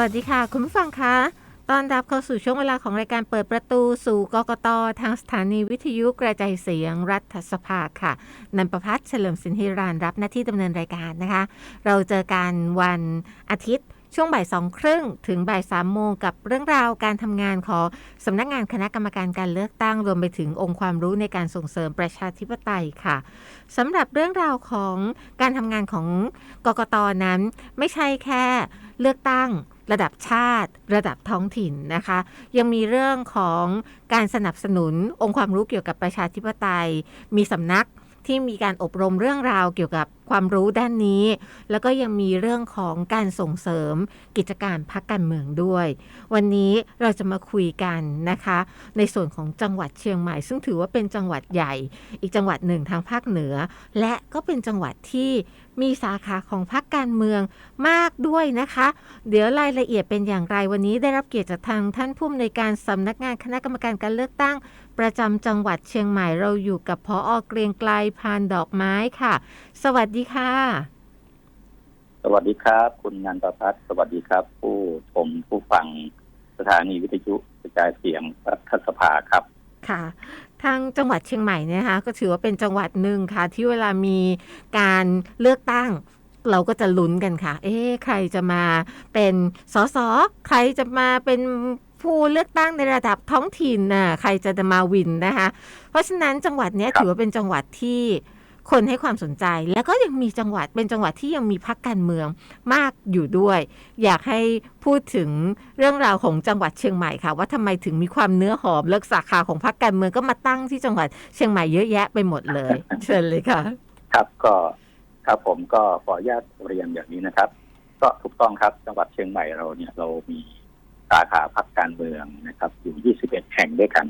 วัสดีค่ะ คุณผู้ฟังคะต้อนรับเข้าสู่ช่วงเวลาของรายการเปิดประตูสู่กกตทางสถานีวิทยุกระจายเสียงรัฐสภาค่ะ นันประพัฒน์เฉลิมสินธิรานรับหน้าที่ดำเนินรายการนะคะ เราเจอกันวันอาทิตย์ช่วงบ่ายสองครึ่งถึงบ่ายสามโมงกับเรื่องราวการทำงานของสำนักงานคณะกรรมการการเลือกตั้งรวมไปถึงองค์ความรู้ในการส่งเสริมประชาธิปไตยค่ะสำหรับเรื่องราวของการทำงานของกกตนั้น ไม่ใช่แค่เลือกตั้ง ระดับชาติ ระดับท้องถิ่นนะคะ ยังมีเรื่องของการสนับสนุนองค์ความรู้เกี่ยวกับประชาธิปไตย มีสำนักที่มีการอบรมเรื่องราวเกี่ยวกับความรู้ด้านนี้ แล้วก็ยังมีเรื่องของการส่งเสริมกิจการพักการเมืองด้วย วันนี้เราจะมาคุยกันนะคะ ในส่วนของจังหวัดเชียงใหม่ ซึ่งถือว่าเป็นจังหวัดใหญ่ อีกจังหวัดหนึ่งทางภาคเหนือ และก็เป็นจังหวัดที่ มีสาขาของพรรคการเมืองมากด้วยนะคะ เดี๋ยวรายละเอียดเป็นอย่างไรวันนี้ได้รับเกียรติจากทางท่านผู้อำนวยการสำนักงานคณะกรรมการการเลือกตั้ง ประจำจังหวัดเชียงใหม่เราอยู่กับพออเกรียงไกลพานดอกไม้ค่ะ สวัสดีค่ะ สวัสดีครับ คุณนันทพัฒน์สวัสดีครับ ผู้ชมผู้ฟังสถานีวิทยุกระจายเสียงรัฐสภาครับค่ะ ทางจังหวัดเชียงใหม่เนี่ยนะคะก็ถือว่าเป็นจังหวัดหนึ่งค่ะ ที่เวลามีการเลือกตั้งเราก็จะลุ้นกันค่ะ เอ๊ะใครจะมาเป็นสสใครจะมาเป็นผู้เลือกตั้งในระดับท้องถิ่นน่ะใครจะมาวินนะคะ เพราะฉะนั้นจังหวัดเนี้ยครับถือว่าเป็นจังหวัดที่ คนให้ความสนใจ แล้วก็ยังมีจังหวัดเป็นจังหวัดที่ยังมีพักการเมืองมากอยู่ด้วย อยากให้พูดถึงเรื่องราวของจังหวัดเชียงใหม่ค่ะ ว่าทำไมถึงมีความเนื้อหอมเลิกสาขาของพรรคการเมืองก็มาตั้งที่จังหวัดเชียงใหม่เยอะแยะไปหมดเลย เชิญเลยค่ะ ครับก็ครับผมก็ขออนุญาตเรียนอย่างนี้นะครับ ก็ถูกต้องครับจังหวัดเชียงใหม่เราเนี่ยเรามีสาขาพักการเมืองนะครับ อยู่ 21 แห่งด้วยกัน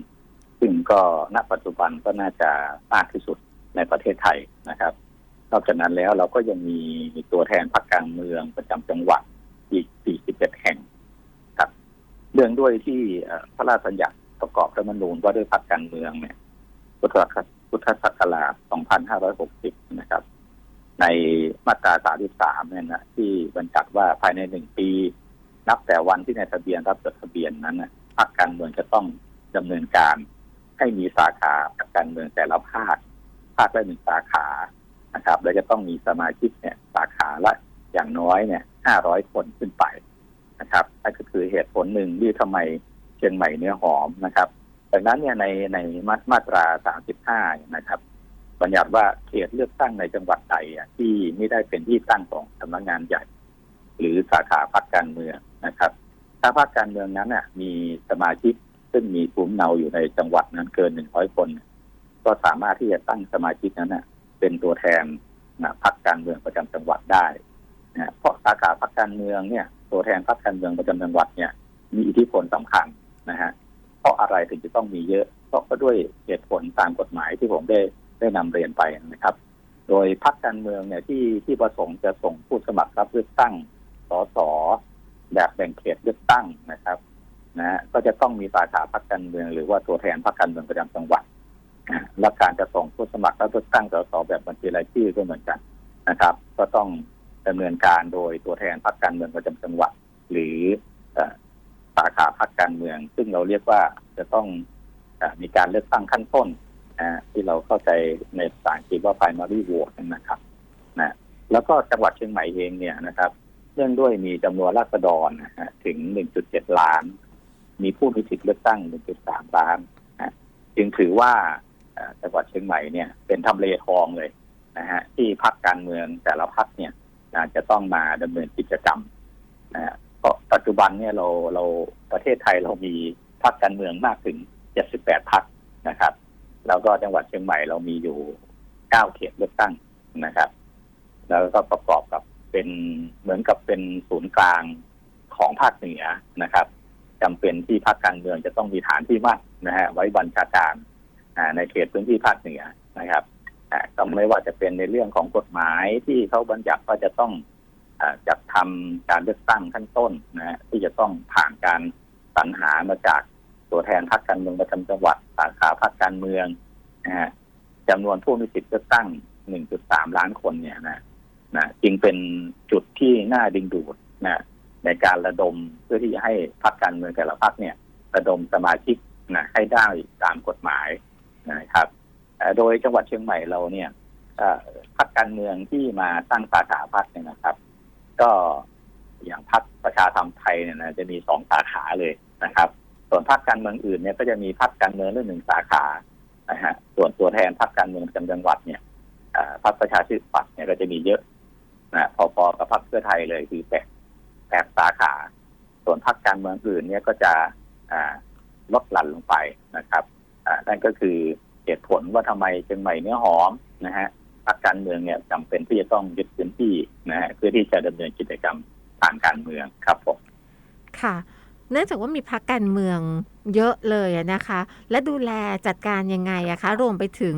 ซึ่งก็ณปัจจุบันก็น่าจะมากที่สุด ในประเทศไทยนะครับ นอกจากนั้นแล้วเราก็ยังมีตัวแทนพักการเมืองประจำจังหวัดอีก41แห่งครับเรื่องด้วยที่พระราชบัญญัติประกอบรัฐธรรมนูญว่าด้วยพักการเมืองเนี่ยพุทธศักราชพุทธศักราช 2560 นะครับ ในมาตรา 33 เนี่ยนะที่บัญญัติว่าภายในหนึ่งปี นับแต่วันที่ในทะเบียนรับจดทะเบียนนั้นนะพรรคการเมืองจะต้องดำเนินการให้มีสาขาพรรคการเมืองแต่ละภาค ภาคละหนึ่งสาขานะครับ และจะต้องมีสมาชิกเนี่ยสาขาละอย่างน้อยเนี่ย500คนขึ้นไปนะครับนั่นก็คือเหตุผลหนึ่งที่ทำไมเชียงใหม่เนื้อหอมนะครับดังนั้นเนี่ยในในมามาตรา35นะครับ บัญญัติว่าเขตเลือกตั้งในจังหวัดใดอะที่ไม่ได้เป็นที่ตั้งของสำนักงานใหญ่ หรือสาขาพรรคการเมืองนะครับ ถ้าพรรคการเมืองนั้นน่ะมีสมาชิกซึ่งมีภูมิเนาอยู่ในจังหวัดนั้นเกิน100คน ก็สามารถที่จะตั้งสมาชิกนั้นนะเป็นตัวแทนนะพรรคการเมืองประจำจังหวัดได้นะเพราะสาขาพรรคการเมืองเนี่ย ตัวแทนพรรคการเมืองประจำจังหวัดเนี่ย มีอิทธิพลสำคัญนะฮะเพราะอะไรถึงจะต้องมีเยอะ เพราะก็ด้วยเหตุผลตามกฎหมายที่ผมได้ได้นำเรียนไปนะครับ โดยพรรคการเมืองเนี่ยที่ที่ประสงค์จะส่งผู้สมัครรับเลือกตั้งสสแบบแบ่งเขตเลือกตั้งนะครับนะก็จะต้องมีสาขาพรรคการเมือง หรือว่าตัวแทนพรรคการเมืองประจำจังหวัด และการจะส่งผู้สมัครรับเลือกตั้งสสแบบบัญชีรายชื่อก็เหมือนกันนะครับ ก็ต้องดำเนินการโดยตัวแทนพรรคการเมืองประจำจังหวัด หรือสาขาพรรคการเมือง ซึ่งเราเรียกว่าจะต้องอมีการเลือกตั้งขั้นต้นนะที่เราเข้าใจในภาษาอังกฤษว่า primary vote นะครับนะแล้วก็จังหวัดเชียงใหม่เองเนี่ยนะครับเนื่องด้วยมีจำนวนราษฎรนะฮะถึง 1.7 ล้าน มีผู้มีสิทธิ์เลือกตั้ง 1.3 ล้าน จึงถือว่า จังหวัดเชียงใหม่เนี่ยเป็นทำเลทองเลยนะฮะที่พรรคการเมืองแต่ละพรรคเนี่ยจะต้องมาดำเนินกิจกรรมนะฮะเพราะปัจจุบันเนี่ยเราเราประเทศไทยเรามีพรรคการเมืองมากถึง 78พรรคนะครับ แล้วก็จังหวัดเชียงใหม่เรามีอยู่ 9 เขตเลือกตั้งนะครับ แล้วก็ประกอบกับเป็นเหมือนกับเป็นศูนย์กลางของภาคเหนือนะครับจำเป็นที่ภาคการเมืองจะต้องมีฐานที่มั่นนะฮะไว้บัญชาการ ในเขตพื้นที่ภาคเหนือนะครับก็ไม่ว่าจะเป็นในเรื่องของกฎหมายที่เขาบัญญัติว่าจะต้องจัดทำการเลือกตั้งขั้นต้นนะฮะที่จะต้องผ่านการสรรหามาจากตัวแทนพรรคการเมืองประจำจังหวัดสาขาพรรคการเมืองนะฮะจำนวนผู้มีสิทธิ์เลือกตั้ง 1.3 ล้านคนเนี่ยนะนะจึงเป็นจุดที่น่าดึงดูดนะในการระดมเพื่อที่จะให้พรรคการเมืองแต่ละพรรคเนี่ย ระดมสมาชิกนะให้ได้ตามกฎหมาย นะครับโดยจังหวัดเชียงใหม่เราเนี่ยพรรคการเมืองที่มาตั้งสาขาพรรคเนี่ยนะครับ ก็อย่างพรรคประชาธรรมไทยเนี่ยนะจะมีสองสาขาเลยนะครับ ส่วนพรรคการเมืองอื่นเนี่ยก็จะมีพรรคการเมืองเรื่องหนึ่งสาขานะฮะส่วนตัวแทนพรรคการเมืองประจำจังหวัดเนี่ยพรรคประชาธิปัตย์เนี่ยก็จะมีเยอะนะพอๆกับพรรคเพื่อไทยเลยคือแปดแปดสาขา ส่วนพรรคการเมืองอื่นเนี่ยก็จะลดหลั่นลงไปนะครับ นั่นก็คือเหตุผลว่าทำไมเชียงใหม่เนื้อหอมนะฮะพรรคการเมืองเนี่ยจำเป็นที่จะต้องยึดพื้นที่นะฮะเพื่อที่จะดำเนินกิจกรรมทางการเมืองครับผมค่ะเนื่องจากว่ามีพักการเมืองเยอะเลยอะนะคะ และดูแลจัดการยังไงอะคะ รวมไปถึง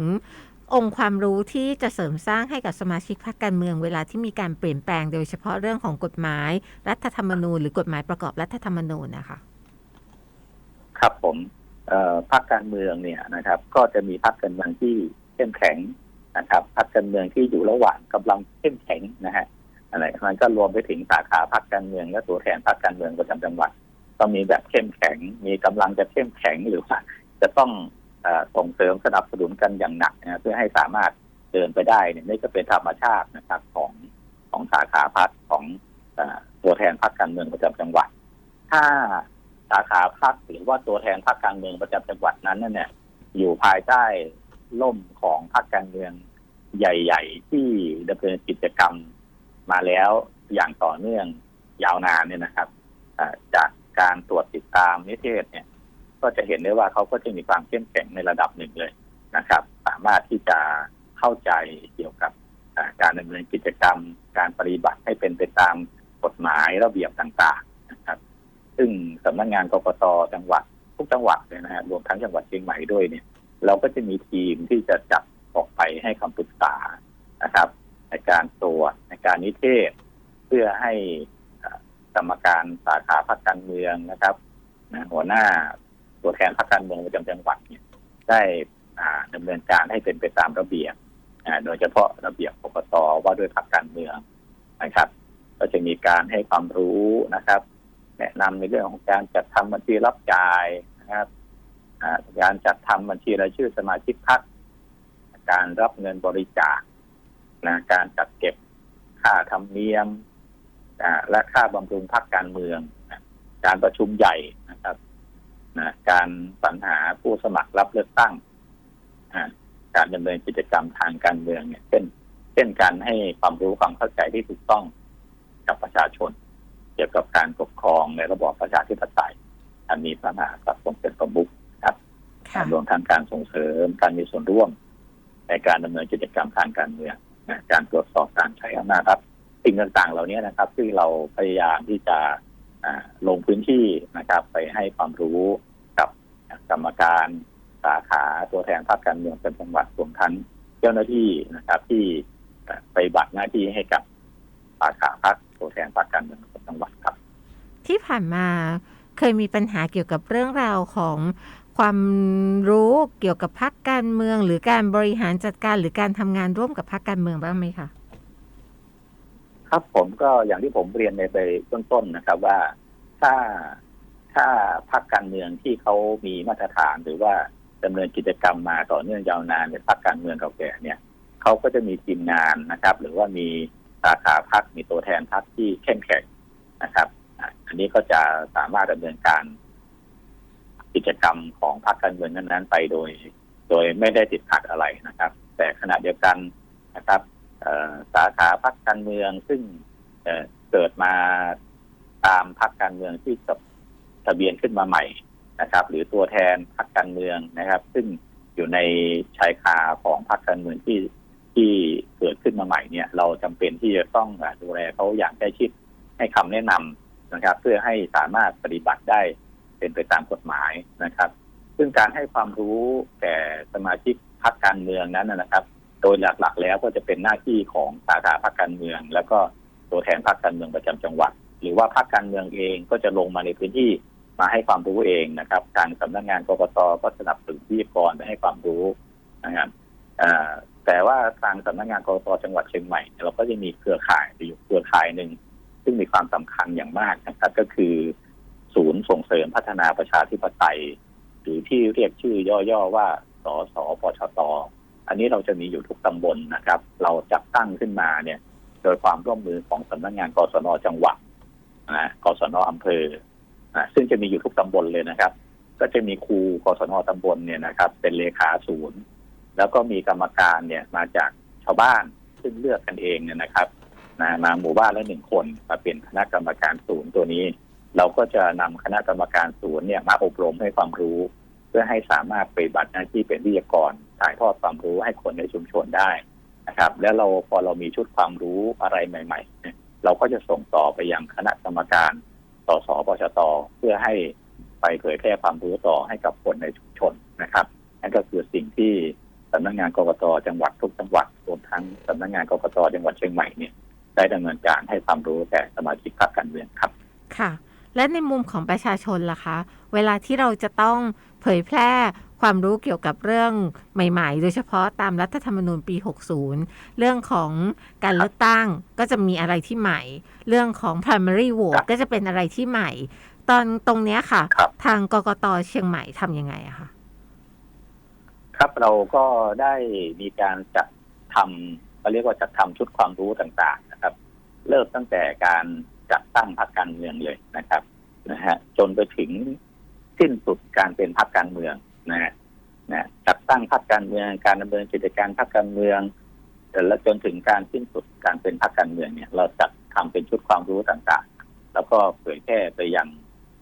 องค์ความรู้ที่จะเสริมสร้างให้กับสมาชิกพรรคการเมืองเวลาที่มีการเปลี่ยนแปลงโดยเฉพาะเรื่องของกฎหมาย รัฐธรรมนูญหรือกฎหมายประกอบรัฐธรรมนูญนะคะ ครับผมเอ่อ พรรคการเมืองเนี่ยนะครับ ก็จะมีพรรคการเมืองที่เข้มแข็งนะครับพรรคการเมืองที่อยู่ระหว่างกำลังเข้มแข็งนะฮะอะไรมันก็รวมไปถึงสาขาพรรคการเมืองและตัวแทนพรรคการเมืองประจำจังหวัด ก็มีแบบเข้มแข็ง มีกำลังจะเข้มแข็งหรือว่าจะต้องส่งเสริมสนับสนุนกันอย่างหนักนะเพื่อให้สามารถเดินไปได้เนี่ยนี่ก็เป็นธรรมชาตินะครับของของสาขาพรรคของอตัวแทนพรรคการเมืองประจำจังหวัด ถ้า สาขาพรรคหรือว่าตัวแทนพรรคการเมืองประจำจังหวัดนั้นเนี่ย อยู่ภายใต้ล่มของพรรคการเมืองใหญ่ ๆ ที่ดำเนินกิจกรรมมาแล้วอย่างต่อเนื่องยาวนานเนี่ยนะครับจากการตรวจติดตามนิเทศเนี่ย ก็จะเห็นได้ว่าเขาก็จะมีความเข้มแข็งในระดับหนึ่งเลยนะครับ สามารถที่จะเข้าใจเกี่ยวกับการดำเนินกิจกรรม การปฏิบัติให้เป็นไปตามกฎหมายระเบียบต่าง ซึ่งสำนักงานกกตจังหวัดทุกจังหวัดเลยนะฮะรวมทั้งจังหวัดเชียงใหม่ด้วยเนี่ย เราก็จะมีทีมที่จะจัดออกไปให้คำปรึกษานะครับ ในการตรวจในการนิเทศ เพื่อให้กรรมการสาขาพรรคการเมืองนะครับนะหัวหน้าตัวแทนพรรคการเมืองประจำจังหวัดเนี่ยได้อ่าดำเนินการให้เป็นไปตามระเบียบโดยเฉพาะระเบียบกกตว่าด้วยพรรคการเมืองนะครับ ก็จะมีการให้ความรู้นะครับ แนะนำในเรื่องของการจัดทำบัญชีรับจ่ายนะครับการจัดทำบัญชีรายชื่อสมาชิกพรรคการรับเงินบริจาคนะการจัดเก็บค่าธรรมเนียมและค่าบำรุงพรรคการเมือง การประชุมใหญ่นะครับนะการสรรหาผู้สมัครรับเลือกตั้งการดำเนินกิจกรรมทางการเมืองเนี่ยเช่นเช่นการให้ความรู้ความเข้าใจที่ถูกต้องกับประชาชน เกี่ยวกับการปกครองในระบอบประชาธิปไตยอันมีพระมหากษัตริย์ทรงเป็นประมุขครับค่ะรวมทั้งการส่งเสริมการมีส่วนร่วม ในการดำเนินกิจกรรมทางการเมืองนะการตรวจสอบการใช้อำนาจรัฐสิ่งต่างๆ เหล่านี้นะครับ ที่เราพยายามที่จะอ่าลงพื้นที่นะครับ ไปให้ความรู้กับกรรมการสาขาตัวแทนภาคการเมืองเป็นจังหวัดรวมทั้งเจ้าหน้าที่นะครับ ที่อ่าไปฏิบัติหน้าที่ให้กับ สาขาพรรคตัวแทนภาคการเมืองเป็นจังหวัดครับ ที่ผ่านมาเคยมีปัญหาเกี่ยวกับเรื่องราวของความรู้เกี่ยวกับพรรคการเมือง หรือการบริหารจัดการหรือการทำงานร่วมกับพรรคการเมืองบ้างไหมคะครับผมก็อย่างที่ผมเรียนในไปต้นๆนะครับว่าถ้าถ้าพรรคการเมืองที่เขามีมาตรฐานหรือว่าดำเนินกิจกรรมมาต่อเนื่องยาวนานในพรรคการเมืองเก่าแก่เนี่ยเขาก็จะมีทีมงานนะครับ หรือว่ามี สาขาพรรคมีตัวแทนพรรคที่เข้มแข็งนะครับ อันนี้ก็จะสามารถดำเนินการกิจกรรมของพรรคการเมืองนั้นๆ ไปโดย โดยไม่ได้ติดขัดอะไรนะครับ แต่ขณะเดียวกันนะครับสาขาพรรคการเมืองซึ่งเกิดมาตามพรรคการเมืองที่จดทะเบียนขึ้นมาใหม่นะครับ หรือตัวแทนพรรคการเมืองนะครับ ซึ่งอยู่ในชายคาของพรรคการเมืองที่ ที่เกิดขึ้นมาใหม่เนี่ย เราจำเป็นที่จะต้องดูแลเขาอย่างใกล้ชิดให้คำแนะนำนะครับ เพื่อให้สามารถปฏิบัติได้เป็นไปตามกฎหมายนะครับ ซึ่งการให้ความรู้แก่สมาชิกพรรคการเมืองนั้นนะครับ โดยหลักๆ แล้วก็จะเป็นหน้าที่ของสาขาพรรคการเมือง แล้วก็ตัวแทนพรรคการเมืองประจำจังหวัด หรือว่าพรรคการเมืองเองก็จะลงมาในพื้นที่มาให้ความรู้เองนะครับทางสำนักงานกกตก็สนับสนุนทยากรไปให้ความรู้นะครับอ่า แต่ว่าทางสำนักงานกกตจังหวัดเชียงใหม่ เราก็จะมีเครือข่ายอยู่เครือข่ายหนึ่งซึ่งมีความสำคัญอย่างมากนะครับก็คือ ศูนย์ส่งเสริมพัฒนาประชาธิปไตย หรือที่เรียกชื่อย่อๆว่าสสปชตอันนี้เราจะมีอยู่ทุกตำบลนะครับ เราจัดตั้งขึ้นมาเนี่ย โดยความร่วมมือของสำนักงานกศนจังหวัดนะกศนอำเภอนะซึ่งจะมีอยู่ทุกตำบลเลยนะครับ ก็จะมีครูกศนตำบลเนี่ยนะครับ เป็นเลขาศูนย์ แล้วก็มีกรรมการเนี่ยมาจากชาวบ้านซึ่งเลือกกันเองเนี่ยนะครับนะมาหมู่บ้านละหนึ่งคนมาเป็นคณะกรรมการศูนย์ตัวนี้ เราก็จะนำคณะกรรมการศูนย์เนี่ยมาอบรมให้ความรู้ เพื่อให้สามารถปฏิบัติหน้าที่เป็นวิทยากรถ่ายทอดความรู้ให้คนในชุมชนได้นะครับ แล้วเราพอเรามีชุดความรู้อะไรใหม่ ๆเนี่ยเราก็จะส่งต่อไปยังคณะกรรมการสสปชตเพื่อให้ไปเผยแพร่ความรู้ต่อให้กับคนในชุมชนนะครับนั่นก็คือสิ่งที่ สำนักงานกกตจังหวัดทุกจังหวัดรวมทั้งสำนักงานกกตจังหวัดเชียงใหม่เนี่ยได้ดำเนินการให้ความรู้แก่สมาชิกพรรคการเมืองครับ ค่ะ และในมุมของประชาชนล่ะคะ เวลาที่เราจะต้องเผยแพร่ความรู้เกี่ยวกับเรื่องใหม่ ๆ โดยเฉพาะตามรัฐธรรมนูญปี 60 เรื่องของการเลือกตั้งก็จะมีอะไรที่ใหม่ เรื่องของ primary ครั vote บก็จะเป็นอะไรที่ใหม่ ตอนตรงเนี้ยค่ะครับทางกกตเชียงใหม่ทำยังไงอะคะ ครับเราก็ได้มีการจัดทำเขาเรียกว่าจัดทำชุดความรู้ต่างๆนะครับ เริ่มตั้งแต่การจัดตั้งพรรคการเมืองเลยนะครับนะฮะจนไปถึงสิ้นสุดการเป็นพรรคการเมืองนะฮะนะจัดตั้งพรรคการเมืองการดำเนินกิจการพรรคการเมืองและจนถึงการสิ้นสุดการเป็นพรรคการเมืองเนี่ย เราจัดทำเป็นชุดความรู้ต่างๆ แล้วก็เผยแพร่ไปยัง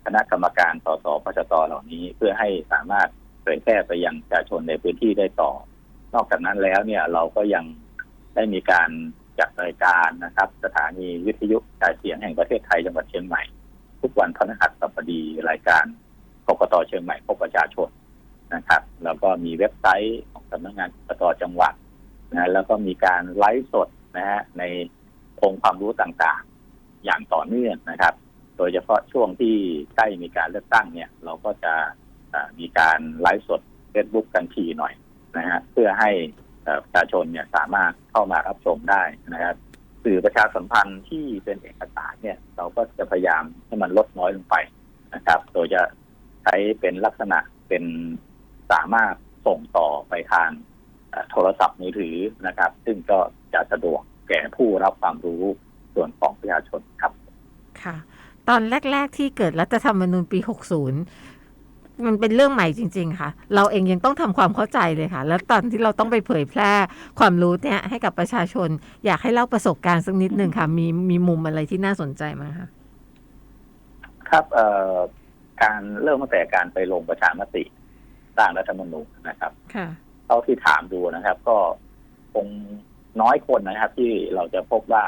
คณะกรรมการสสพชตเหล่านี้เพื่อให้สามารถ เผยแพร่ไปยังประชาชนในพื้นที่ได้ต่อ นอกจากนั้นแล้วเนี่ยเราก็ยังได้มีการจัดรายการนะครับ สถานีวิทยุกระจายเสียงแห่งประเทศไทยจังหวัดเชียงใหม่ ทุกวันพฤหัสบดีรายการกกตเชียงใหม่พบประชาชนนะครับ แล้วก็มีเว็บไซต์ของสำนักงานกกตจังหวัดนะแล้วก็มีการไลฟ์สดนะฮะในองค์ความรู้ต่างๆ อย่างต่อเนื่องนะครับ โดยเฉพาะช่วงที่ใกล้มีการเลือกตั้งเนี่ย เราก็จะ มีการไลฟ์สดเฟซบุ๊กกันทีหน่อยนะฮะเพื่อให้ประชาชนเนี่ยสามารถเข้ามารับชมได้นะครับสื่อประชาสัมพันธ์ที่เป็นเอกสารเนี่ย เราก็จะพยายามให้มันลดน้อยลงไปนะครับ โดยจะใช้เป็นลักษณะเป็นสามารถส่งต่อไปทางโทรศัพท์มือถือนะครับ ซึ่งก็จะสะดวกแก่ผู้รับความรู้ส่วนของประชาชนครับ ค่ะ ตอนแรก ๆ ที่เกิดรัฐธรรมนูญปี 60 มันเป็นเรื่องใหม่จริง ๆ ค่ะ เราเองยังต้องทำความเข้าใจเลยค่ะ แล้วตอนที่เราต้องไปเผยแพร่ความรู้เนี่ยให้กับประชาชน อยากให้เล่าประสบการณ์สักนิดหนึ่งค่ะ มีมีมุมอะไรที่น่าสนใจไหมคะครับเอ่อการเริ่มตั้งแต่การไปลงประชามติสร้างรัฐธรรมนูญนะครับค่ะเท่าที่ถามดูนะครับ ก็คงน้อยคนนะครับ ที่เราจะพบว่า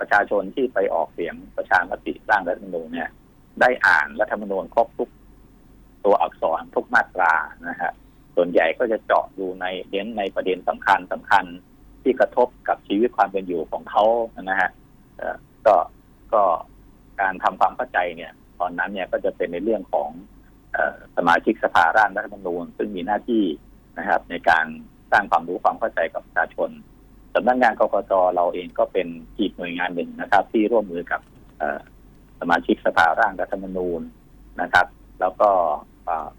ประชาชนที่ไปออกเสียงประชามติสร้างรัฐธรรมนูญเนี่ย ได้อ่านรัฐธรรมนูญครบทุก ตัวอักษรทุกมาตรานะฮะส่วนใหญ่ก็จะเจาะดูในเน้นในประเด็นสำคัญสำคัญที่กระทบกับชีวิตความเป็นอยู่ของเขานะฮะก็ก็การทำความเข้าใจเนี่ย ตอนนั้นเนี่ยก็จะเป็นในเรื่องของสมาชิกสภาร่างรัฐธรรมนูญซึ่งมีหน้าที่นะครับ ในการสร้างความรู้ความเข้าใจกับประชาชนสำนักงานกกตเราเองก็เป็นอีกหน่วยงานหนึ่งนะครับ ที่ร่วมมือกับสมาชิกสภาร่างรัฐธรรมนูญนะครับ แล้วก็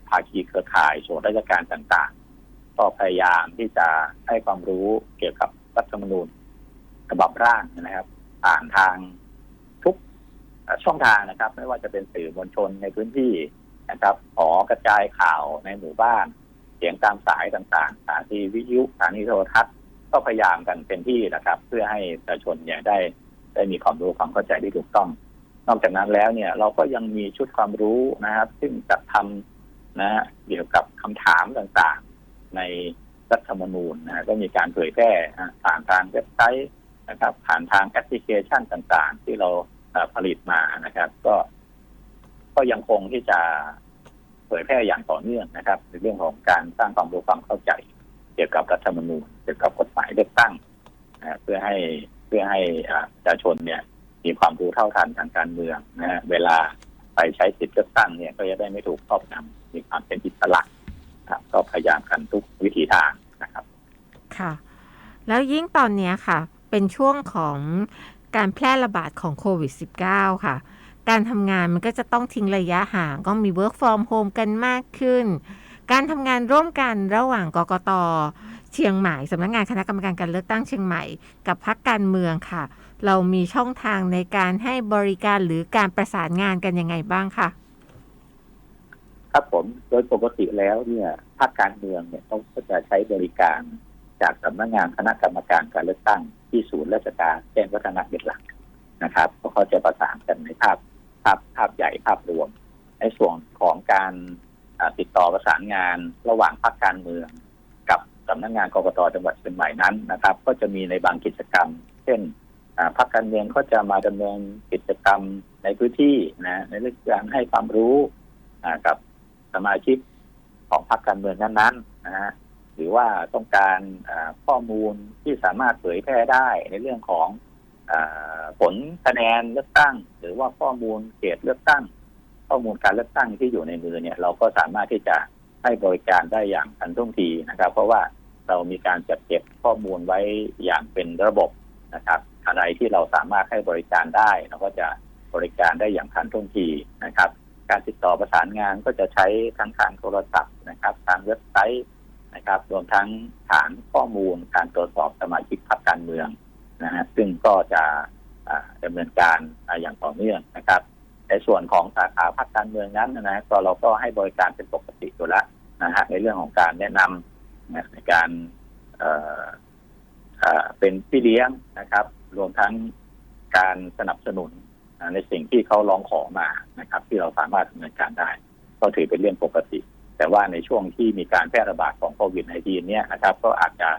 ภาคีเครือข่ายส่วนราชการต่างๆ ก็พยายามที่จะให้ความรู้เกี่ยวกับรัฐธรรมนูญฉบับร่างนะครับ ผ่านทางทุกช่องทางนะครับ ไม่ว่าจะเป็นสื่อมวลชนในพื้นที่นะครับหอกระจายข่าวในหมู่บ้าน เสียงตามสายต่างๆสถานีวิทยุสถานีโทรทัศน์ก็พยายามกันเป็นที่นะครับ เพื่อให้ประชาชนเนี่ยได้ได้มีความรู้ความเข้าใจที่ถูกต้อง อกจากนั้นแล้วเนี่ยเราก็ยังมีชุดความรู้นะครับ ซึ่งจัดทำนะฮะเกี่ยวกับคำถามต่างๆ ในรัฐธรรมนูญนะฮะก็มีการเผยแพร่ผ่านทางเว็บไซต์นะครับ ผ่านทางแอปพลิเคชันต่างๆ ที่เราผลิตมานะครับ ก็ ก็ยังคงที่จะเผยแพร่อย่างต่อเนื่องนะครับ ในเรื่องของการสร้างความรู้ความเข้าใจ เกี่ยวกับรัฐธรรมนูญเกี่ยวกับกฎหมายเลือกตั้งนะฮะเพื่อให้เพื่อให้ประชาชนเนี่ย มีความรู้เท่าทันทางการเมืองนะฮะเวลาไปใช้สิทธิเลือกตั้งเนี่ยก็จะได้ไม่ถูกครอบงำมีความเป็นอิสระครับก็พยายามกันทุกวิถีทางนะครับ ค่ะ แล้วยิ่งตอนนี้ค่ะ เป็นช่วงของการแพร่ระบาดของโควิด -19 ค่ะ การทำงานมันก็จะต้องทิ้งระยะห่างก็มี work from home กันมากขึ้น การทำงานร่วมกันระหว่างกกตเชียงใหม่สำนักงานคณะกรรมการการเลือกตั้งเชียงใหม่ กับพรรคการเมืองค่ะ เรามีช่องทางในการให้บริการหรือการประสานงานกันยังไงบ้างคะครับผมโดยปกติแล้วเนี่ยภาคการเมืองเนี่ยเขาก็จะใช้บริการจากสำนักงานคณะกรรมการการเลือกตั้งที่ศูนย์ราชการแจ้งวัฒนะเป็นหลักนะครับเพราะเขาจะประสานกันในภาพภาพภาพใหญ่ภาพรวม ในส่วนของการติดต่อประสานงานระหว่างภาคการเมือง กับสำนักงานกรกตจังหวัดเชียงใหม่นั้นนะครับ ก็จะมีในบางกิจกรรม เช่น พรรคการเมืองเขาจะมาดำเนินกิจกรรมในพื้นที่นะในเรื่องการให้ความรู้กับสมาชิกของพรรคการเมืองนั้นๆนะฮะหรือว่าต้องการข้อมูลที่สามารถเผยแพร่ได้ในเรื่องของอผลคะแนนเลือกตั้ง หรือว่าข้อมูลเขตเลือกตั้ง ข้อมูลการเลือกตั้งที่อยู่ในมือเนี่ย เราก็สามารถที่จะให้บริการได้อย่างทันท่วงทีนะครับ เพราะว่าเรามีการจัดเก็บข้อมูลไว้อย่างเป็นระบบนะครับ อะไรที่เราสามารถให้บริการได้เราก็จะบริการได้อย่างทันท่วงทีนะครับ การติดต่อประสานงานก็จะใช้ทั้งทางโทรศัพท์นะครับ ทางเว็บไซต์นะครับ รวมทั้งฐานข้อมูลการตรวจสอบสมาชิกพรรคการเมืองนะฮะซึ่งก็จะอ่าดำเนินการอย่างต่อเนื่องนะครับในส่วนของสาขาพรรคการเมืองนั้นนะก็เราก็ให้บริการเป็นปกติอยู่แล้วนะฮะในเรื่องของการแนะนำในการเอ่อเอ่อเป็นพี่เลี้ยงนะครับ รวมทั้งการสนับสนุนในสิ่งที่เขาร้องขอมานะครับ ที่เราสามารถดำเนินการได้ ก็ถือเป็นเรื่องปกติ แต่ว่าในช่วงที่มีการแพร่ระบาดของโควิด -19 เนี่ยนะครับ ก็อาจจะ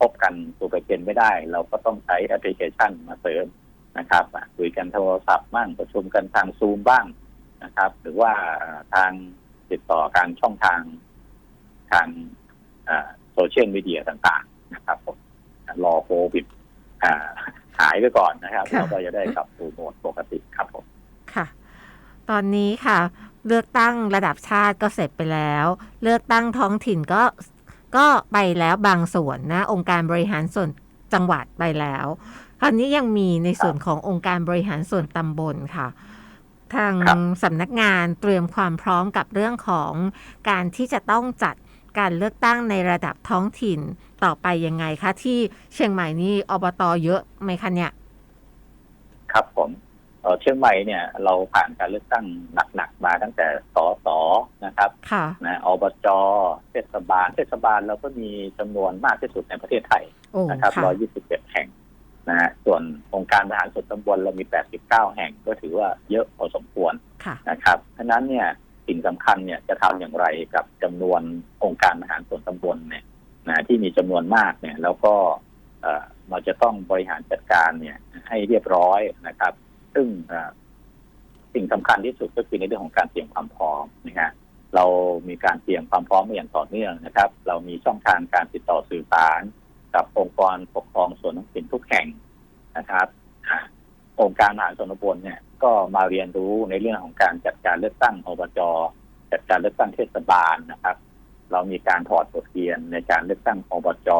พบกันตัวไปเป็นไม่ได้ เราก็ต้องใช้แอปพลิเคชันมาเสริมนะครับคุยกันโทรศัพท์บ้างประชุมกันทางซูมบ้างนะครับ หรือว่าทางติดต่อการช่องทางทางโซเชียลมีเดียต่าง ๆ นะครับผมรอโควิด อ่าหายไปก่อนนะครับค่ะ เราก็จะได้กลับสู่โหมดปกติครับผมค่ะ ตอนนี้ค่ะ เลือกตั้งระดับชาติก็เสร็จไปแล้ว เลือกตั้งท้องถิ่นก็ก็ไปแล้วบางส่วนนะ องค์การบริหารส่วนจังหวัดไปแล้ว คราวนี้ยังมีในส่วนขององค์การบริหารส่วนตำบลค่ะ ทางครับสำนักงานเตรียมความพร้อมกับเรื่องของการที่จะต้องจัด การเลือกตั้งในระดับท้องถิ่นต่อไปยังไงคะ ที่เชียงใหม่นี่อบตเยอะไหมคะเนี่ย ครับผมเอ่อเชียงใหม่เนี่ย เราผ่านการเลือกตั้งหนักๆมาตั้งแต่สสนะครับค่ะนะอบจเทศบาลเทศบาลเราก็มีจำนวนมากที่สุดในประเทศไทยโอ้นะครับค่ะ121แห่งนะฮะส่วนองค์การบริหารส่วนตำบลเรามี 89 แห่งก็ถือว่าเยอะพอสมควรค่ะนะครับฉะนั้นเนี่ยสิ่ งสำคัญเนี่ยจะทำอย่างไรกับจำนวนองค์การบริหารส่วนตำบลเนี่ยนะที่มีจำนวนมากเนี่ย แล้วก็เราจะต้องบริหารจัดการเนี่ย ให้เรียบร้อยนะครับ ซึ่งสิ่งสำคัญที่สุดก็คือในเรื่องของการเตรียมความพร้อมนะฮะเรามีการเตรียมความพร้อมมาอย่างต่อเนื่องนะครับ เรามีช่องทางการติดต่อสื่อสาร กับองค์กรปกครองส่วนท้องถิ่นทุกแห่งนะครับอ่าองค์การมหาส่วนตำบลเนี่ย ก็มาเรียนรู้ในเรื่องของการจัดการเลือกตั้งอบจจัดการเลือกตั้งเทศบาลนะครับ เรามีการถอดบทเรียนในการเลือกตั้งอบจ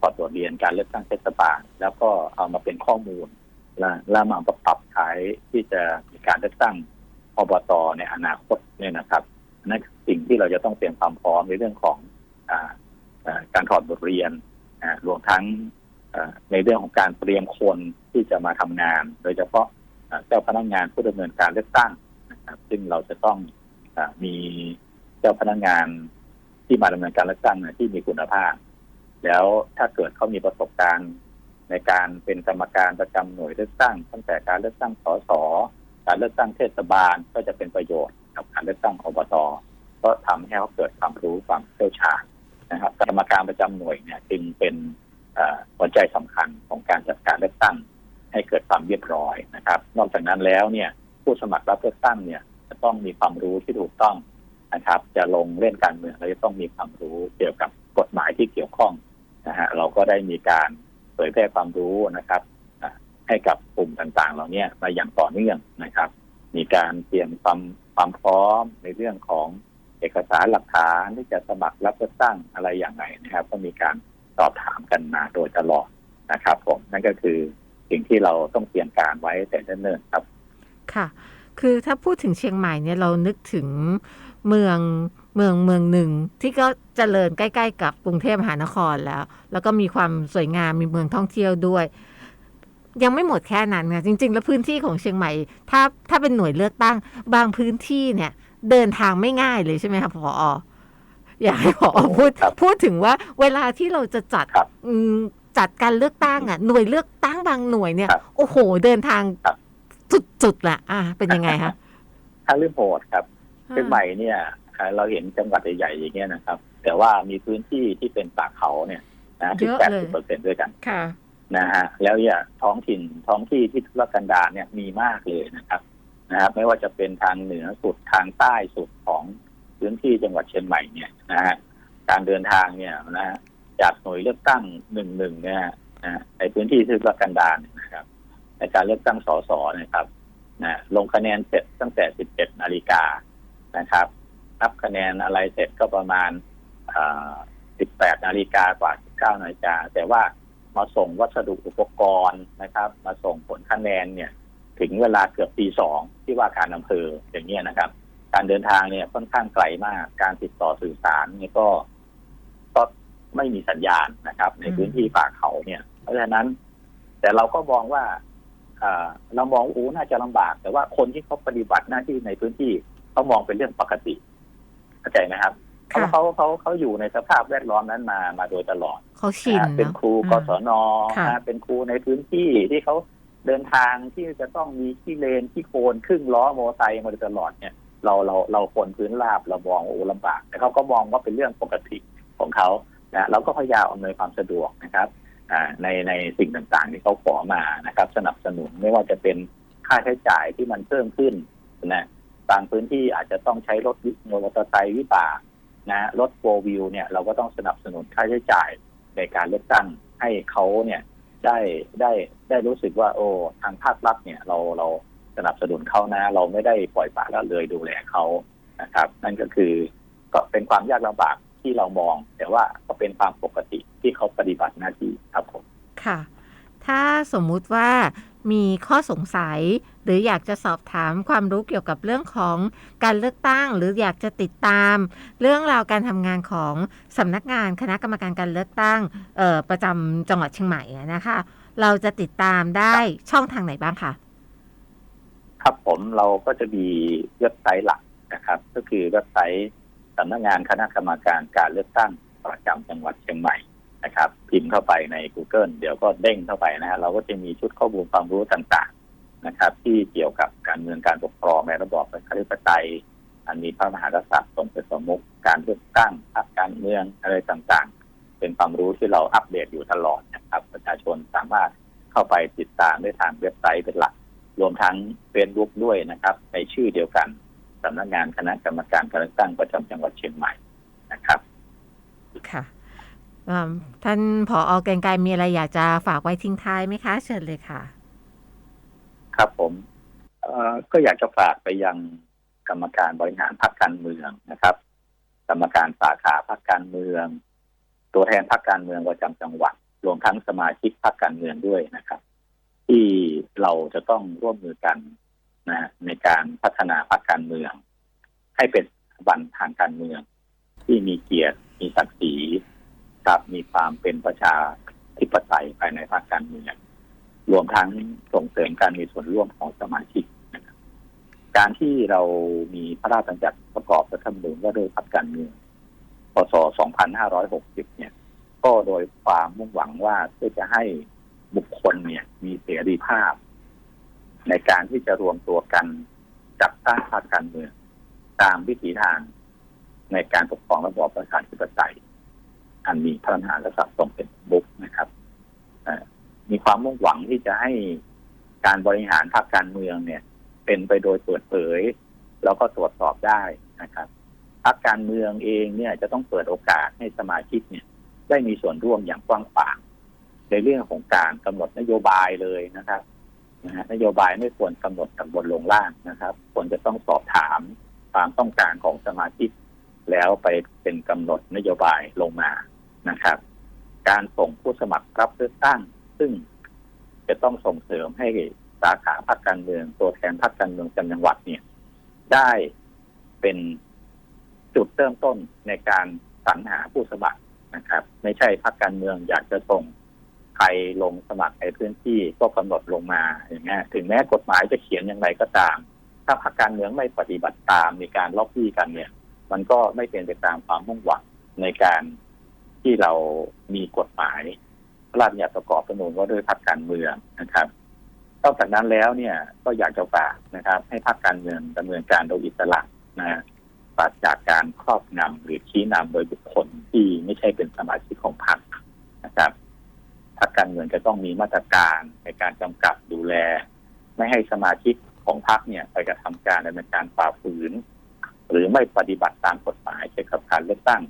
ถอดบทเรียนการเลือกตั้งเทศบาล แล้วก็เอามาเป็นข้อมูลและแล้วมาปรับใช้ที่จะมีการเลือกตั้งอบตในอนาคตเนี่ยนะครับนั่นสิ่งที่เราจะต้องเตรียมความพร้อมในเรื่องของออการถอดบทเรียนรวมทั้งในเรื่องของการเตรียมคนที่จะมาทำงาน โดยเฉพาะ เจ้าพนักงานผู้ดำเนินการเลือกตั้งนะครับ ซึ่งเราจะต้องอมีเจ้าพนักงานที่มาดำเนินการเลือกตั้งที่มีคุณภาพ แล้วถ้าเกิดเขามีประสบการณ์ในการเป็นกรรมการประจำหน่วยเลือกตั้ง ตั้งแต่การเลือกตั้งสสการเลือกตั้งเทศบาลก็จะเป็นประโยชน์กับการเลือกตั้งอบตก็ทำให้เขาเกิดความรู้ความเชี่ยวชาญนะครับกรรมการประจำหน่วยเนี่ยจึงเป็นหัวใจสำคัญของการจัดการเลือกตั้ง ให้เกิดความเรียบร้อยนะครับ นอกจากนั้นแล้วเนี่ยผู้สมัครรับเลือกตั้งเนี่ยจะต้องมีความรู้ที่ถูกต้องนะครับ จะลงเล่นการเมืองเราจะต้องมีความรู้เกี่ยวกับกฎหมายที่เกี่ยวข้องนะฮะเราก็ได้มีการเผยแพร่ความรู้นะครับให้กับกลุ่มต่างๆ เหล่านี้มาอย่างต่อเนื่องนะครับ มีการเตรียมความความพร้อมในเรื่องของเอกสารหลักฐานที่จะสมัครรับเลือกตั้งอะไรอย่างไรนะครับ ก็มีการสอบถามกันมาโดยตลอดนะครับผมนั่นก็คือ สิ่งที่เราต้องเตรียมการไว้แต่เนิ่นๆครับ ค่ะ คือถ้าพูดถึงเชียงใหม่เนี่ยเรานึกถึงเมืองเมืองเมืองหนึ่งที่ก็เจริญใกล้ๆ กับกรุงเทพมหานครแล้ว แล้วก็มีความสวยงามมีเมืองท่องเที่ยวด้วย ยังไม่หมดแค่นั้นค่ะจริง ๆ แล้วพื้นที่ของเชียงใหม่ ถ้าถ้าเป็นหน่วยเลือกตั้ง บางพื้นที่เนี่ย เดินทางไม่ง่ายเลยใช่ไหมคะพออยากให้พอพูดครับพูดถึงว่าเวลาที่เราจะจัดครับอืม จัดการเลือกตั้งอะหน่วยเลือกตั้งบางหน่วยเนี่ยครับโอ้โห เดินทางครับจุดๆแหละอะเป็นยังไงคะถ้าเรื่องโหดครับเชียงใหม่เนี่ยเอ่อเราเห็นจังหวัดใหญ่ๆอย่างเงี้ยนะครับ แต่ว่ามีพื้นที่ที่เป็นป่าเขาเนี่ยนะถึงเยอะแปดเลสิยบเปอร์เซ็นด้วยกันค่ะนะฮะแล้วเนี่ยท้องถิ่นท้องที่ที่ทุรกันดารเนี่ยมีมากเลยนะครับนะครับไม่ว่าจะเป็นทางเหนือสุดทางใต้สุดของพื้นที่จังหวัดเชียงใหม่เนี่ยนะฮะการเดินทางเนี่ยนะฮะ จากหน่วยเลือกตั้งหนึ่งหนึ่งเนี่ยนะในพื้นที่ที่ทุรกันดารนนะครับ ในการเลือกตั้งสสนะครับนะลงคะแนนเสร็จตั้งแต่17นาฬิกานะครับนับคะแนนอะไรเสร็จก็ประมาณอ่า18นาฬิกากว่า19นาฬิกาแต่ว่ามาส่งวัสดุอุปกรณ์นะครับ มาส่งผลคะแนนเนี่ย ถึงเวลาเกือบตีสองที่ว่าการอำเภออย่างเงี้ยนะครับ การเดินทางเนี่ยค่อนข้างไกลมาก การติดต่อสื่อสารเนี่ยก็ ไม่มีสัญญาณนะครับ ในพื้นที่ป่าเขาเนี่ย เพราะฉะนั้น แต่เราก็มองว่าอ่าเรามองโอ้น่าจะลำบาก แต่ว่าคนที่เขาปฏิบัติหน้าที่ในพื้นที่เขามองเป็นเรื่องปกติเข้าใจไหมครับเพราะค่ะเขาเขาเขาอยู่ในสภาพแวดล้อมนั้นมามาโดยตลอดเขาชินนะเป็นเนาะครูกศนค่ะนะเป็นครูในพื้นที่ที่เขาเดินทางที่จะต้องมีที่เลนที่โคนครึ่งล้อมอเตอร์ไซค์มาโดยตลอดเนี่ย เราเราเราคนพื้นราบเรามองโอ้ลำบาก แต่เขาก็มองว่าเป็นเรื่องปกติของเขา นะเราก็พยายามอำนวยความสะดวกนะครับในในสิ่งต่างๆ ที่เขาขอมานะครับ สนับสนุนไม่ว่าจะเป็นค่าใช้จ่ายที่มันเพิ่มขึ้นนะบางพื้นที่อาจจะต้องใช้รถมอเตอร์ไซค์วิบากนะรถโฟวิวเนี่ยเราก็ต้องสนับสนุนค่าใช้จ่ายในการเลือกตั้งให้เขาเนี่ยได้ได้ได้รู้สึกว่า โอ้ทางภาครัฐเนี่ยเราเราสนับสนุนเขานะ เราไม่ได้ปล่อยปละละเลยดูแลเขานะครับ นั่นก็คือก็เป็นความยากลำบาก ที่เรามอง แต่ว่าก็เป็นความปกติที่เขาปฏิบัติหน้าที่ครับผมค่ะ ถ้าสมมุติว่ามีข้อสงสัย หรืออยากจะสอบถามความรู้เกี่ยวกับเรื่องของการเลือกตั้ง หรืออยากจะติดตาม เรื่องราวการทำงานของสำนักงานคณะกรรมการการเลือกตั้งเอ่อประจำจังหวัดเชียงใหม่อะนะคะ เราจะติดตามได้ช่องทางไหนบ้างคะครับผมเราก็จะมีเว็บไซต์หลักนะครับ ก็คือเว็บไซต์ สำนักงานคณะกรรมการการเลือกตั้งประจำจังหวัดเชียงใหม่นะครับ พิมพ์เข้าไปใน Google เดี๋ยวก็เด้งเข้าไปนะฮะเราก็จะมีชุดข้อมูลความรู้ต่างๆนะครับ ที่เกี่ยวกับการเมืองการปกครองในระบอบประชาธิปไตย อันมีพระมหากษัตริย์ทรงเป็นสมมุติการเลือกตั้งพรรคการเมืองอะไรต่างๆ เป็นความรู้ที่เราอัปเดตอยู่ตลอดนะครับ ประชาชนสามารถเข้าไปติดตามได้ทางเว็บไซต์เป็นหลัก รวมทั้งเฟซบุ๊กด้วยนะครับ ในชื่อเดียวกัน สำนักงานคณะกรรมการการเลือกตั้งประจำจังหวัดเชียงใหม่นะครับ ค่ะอ่าท่านผออเกรียงไกรมีอะไรอยากจะฝากไว้ทิ้งท้ายไหมคะ เชิญเลยค่ะ ครับผมเอ่อก็อยากจะฝากไปยังกรรมการบริหารพรรคการเมืองนะครับ กรรมการสาขาพรรคการเมือง ตัวแทนพรรคการเมืองประจำจังหวัดรวมทั้งสมาชิกพรรคการเมืองด้วยนะครับ ที่เราจะต้องร่วมมือกัน นะในการพัฒนาพรรคการเมือง ให้เป็นบันทางการเมือง ที่มีเกียรติมีศักดิ์ศรีครับมีความเป็นประชาธิปไตยภายในพรรคการเมืองรวมทั้งส่งเสริมการมีส่วนร่วมของสมาชิกนะครับการที่เรามีพระราชบัญญัติประกอบรัฐธรรมนูญว่าด้วยพรรคการเมืองพศ 2560 เนี่ย ก็โดยความมุ่งหวังว่าเพื่อจะให้บุคคลเนี่ย มีเสรีภาพ ในการที่จะรวมตัวกันจัดตั้งพรรคการเมืองตามวิถีทางในการปกครองระบอบประชาธิปไตย อันมีพระมหากษัตริย์ทรงเป็นประมุขนะครับมีความมุ่งหวังที่จะให้การบริหารพรรคการเมืองเนี่ย เป็นไปโดยเปิดเผย แล้วก็ตรวจสอบได้นะครับพรรคการเมืองเองเนี่ยจะต้องเปิดโอกาสให้สมาชิกเนี่ย ได้มีส่วนร่วมอย่างกว้างขวางในเรื่องของการกำหนดนโยบายเลยนะครับ นะฮะนโยบายไม่ควรกำหนดจากบนลงล่างนะครับ ควรจะต้องสอบถามความต้องการของสมาชิก แล้วไปเป็นกำหนดนโยบายลงมานะครับ การส่งผู้สมัครรับเลือกตั้ง ซึ่งจะต้องส่งเสริมให้สาขาพรรคการเมืองตัวแทนพรรคการเมืองจำจังหวัดเนี่ย ได้เป็นจุดเริ่มต้นในการสรรหาผู้สมัครนะครับ ไม่ใช่พรรคการเมืองอยากจะส่ง ใครลงสมัครในพื้นที่ก็กำหนดลงมาอย่างเงี้ยถึงแม้กฎหมายจะเขียนอย่างไรก็ตาม ถ้าพรรคการเมืองไม่ปฏิบัติตามมีการล็อบบี้กันเนี่ย มันก็ไม่เป็นไปตามความมุ่งหวังในการที่เรามีกฎหมายพระราชบัญญัติประกอบประนูนว่าด้วยพรรคการเมืองนะครับนอกจากนั้นแล้วเนี่ยก็อยากจะฝากนะครับ ให้พรรคการเมืองดำเนินการโดยอิสระนะปราศจากการครอบงำหรือชี้นำโดยบุคคลที่ไม่ใช่เป็นสมาชิกของพรรค พรรคการเมืองจะต้องมีมาตรการในการกำกับดูแล ไม่ให้สมาชิกของพรรคเนี่ยไปกระทำการดำเนินการฝ่าฝืน หรือไม่ปฏิบัติตามกฎหมายเกี่ยวกับการเลือกตั้ง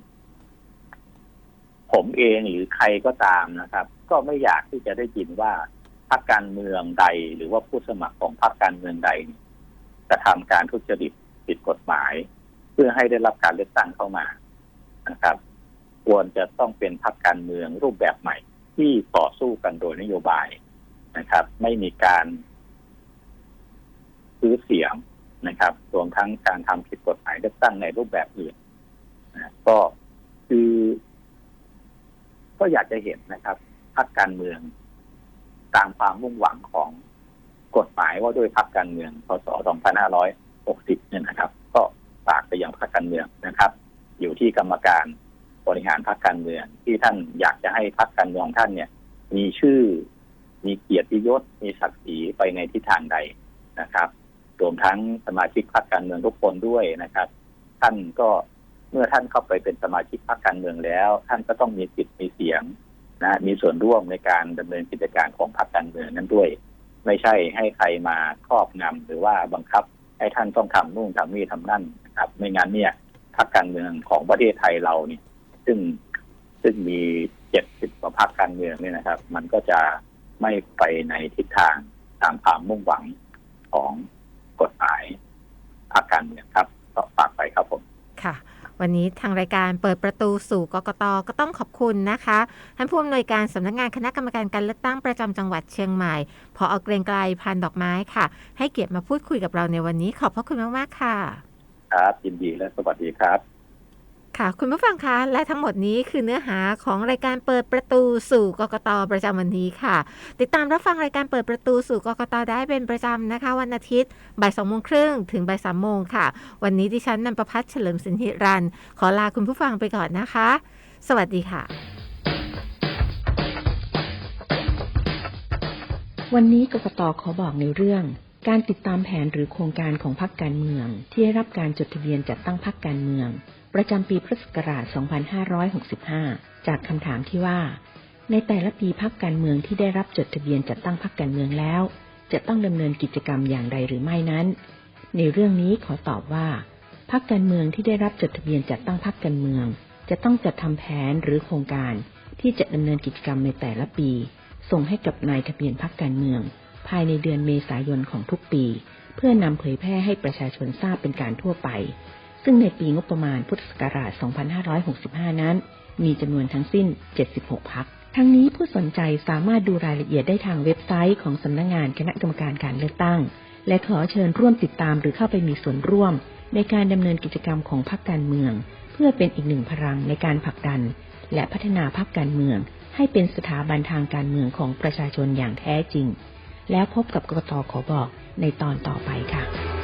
ผมเองหรือใครก็ตามนะครับ ก็ไม่อยากที่จะได้ยินว่าพรรคการเมืองใด หรือว่าผู้สมัครของพรรคการเมืองใดเนี่ยกระทำการทุจริตผิดกฎหมาย เพื่อให้ได้รับการเลือกตั้งเข้ามานะครับ ควรจะต้องเป็นพรรคการเมืองรูปแบบใหม่ ที่ต่อสู้กันโดยนโยบายนะครับ ไม่มีการซื้อเสียงนะครับรวมทั้งการทำผิดกฎหมายเลือกตั้งในรูปแบบอื่นนะก็คือ ก็อยากจะเห็นนะครับพรรคการเมือง ตามความมุ่งหวังของกฎหมายว่าด้วยพรรคการเมืองพศ 2560 เนี่ยนะครับ ก็ฝากไปยังพรรคการเมืองนะครับ อยู่ที่กรรมการ บริหารพรรคการเมืองที่ท่านอยากจะให้พรรคการเมืองของท่านเนี่ย มีชื่อ มีเกียรติยศ มีศักดิ์ศรีไปในทิศทางใดนะครับรวมทั้งสมาชิกพรรคการเมืองทุกคนด้วยนะครับ ท่านก็เมื่อท่านเข้าไปเป็นสมาชิกพรรคการเมืองแล้ว ท่านก็ต้องมีสิทธิ์มีเสียงนะมีส่วนร่วมในการดำเนินกิจการของพรรคการเมืองนั้นด้วย ไม่ใช่ให้ใครมาครอบงำหรือว่าบังคับให้ท่านต้องทำนู่นทำนี่ทำนั่นนะครับ ไม่งั้นเนี่ยพรรคการเมืองของประเทศไทยเราเนี่ย ซึ่งซึ่งมีเจ็ดสิบกว่าพรรคการเมืองเนี่ยนะครับ มันก็จะไม่ไปในทิศทางตามความมุ่งหวังของกฎหมายพรรคการเมืองครับก็ฝากไปครับผมค่ะวันนี้ทางรายการเปิดประตูสู่กกตก็ต้องขอบคุณนะคะท่านผู้อำนวยการสำนักงานคณะกรรมการการเลือกตั้งประจำจังหวัดเชียงใหม่พออเกรงไกลพันดอกไม้ค่ะ ให้เกียรติมาพูดคุยกับเราในวันนี้ขอบพระคุณมาก ๆ ค่ะ ครับยินดีและสวัสดีครับ ค่ะคุณผู้ฟังคะและทั้งหมดนี้คือเนื้อหาของรายการเปิดประตูสู่กกตประจำวันนี้ค่ะ ติดตามรับฟังรายการเปิดประตูสู่กกตได้เป็นประจำนะคะ วันอาทิตย์บ่ายสองโมงครึ่งถึงบ่ายสามโมงค่ะ วันนี้ดิฉันนันประพัฒน์เฉลิมสินธิรัน ขอลาคุณผู้ฟังไปก่อนนะคะ สวัสดีค่ะ วันนี้กกตขอบอกในเรื่องการติดตามแผนหรือโครงการของพรรคการเมือง ที่ได้รับการจดทะเบียนจัดตั้งพรรคการเมือง ประจำปีพุทธศักราช 2565 จากคำถามที่ว่า ในแต่ละปีพรรคการเมืองที่ได้รับจดทะเบียนจัดตั้งพรรคการเมืองแล้ว จะต้องดำเนินกิจกรรมอย่างใดหรือไม่นั้น ในเรื่องนี้ขอตอบว่าพรรคการเมืองที่ได้รับจดทะเบียนจัดตั้งพรรคการเมือง จะต้องจัดทำแผนหรือโครงการ ที่จะดำเนินกิจกรรมในแต่ละปี ส่งให้กับนายทะเบียนพรรคการเมือง ภายในเดือนเมษายนของทุกปี เพื่อนำเผยแพร่ให้ประชาชนทราบเป็นการทั่วไป ซึ่งในปีงบประมาณพุทธศักราช 2565 นั้น มีจำนวนทั้งสิ้น 76 พัก ทั้งนี้ผู้สนใจสามารถดูรายละเอียดได้ทางเว็บไซต์ของสำนักงงานคณะกรรมการการเลือกตั้ง และขอเชิญร่วมติดตามหรือเข้าไปมีส่วนร่วม ในการดำเนินกิจกรรมของพรรคการเมือง เพื่อเป็นอีกหนึ่งพลังในการผลักดัน และพัฒนาพรรคการเมือง ให้เป็นสถาบันทางการเมืองของประชาชนอย่างแท้จริง แล้วพบกับกกตขอบอกในตอนต่อไปค่ะ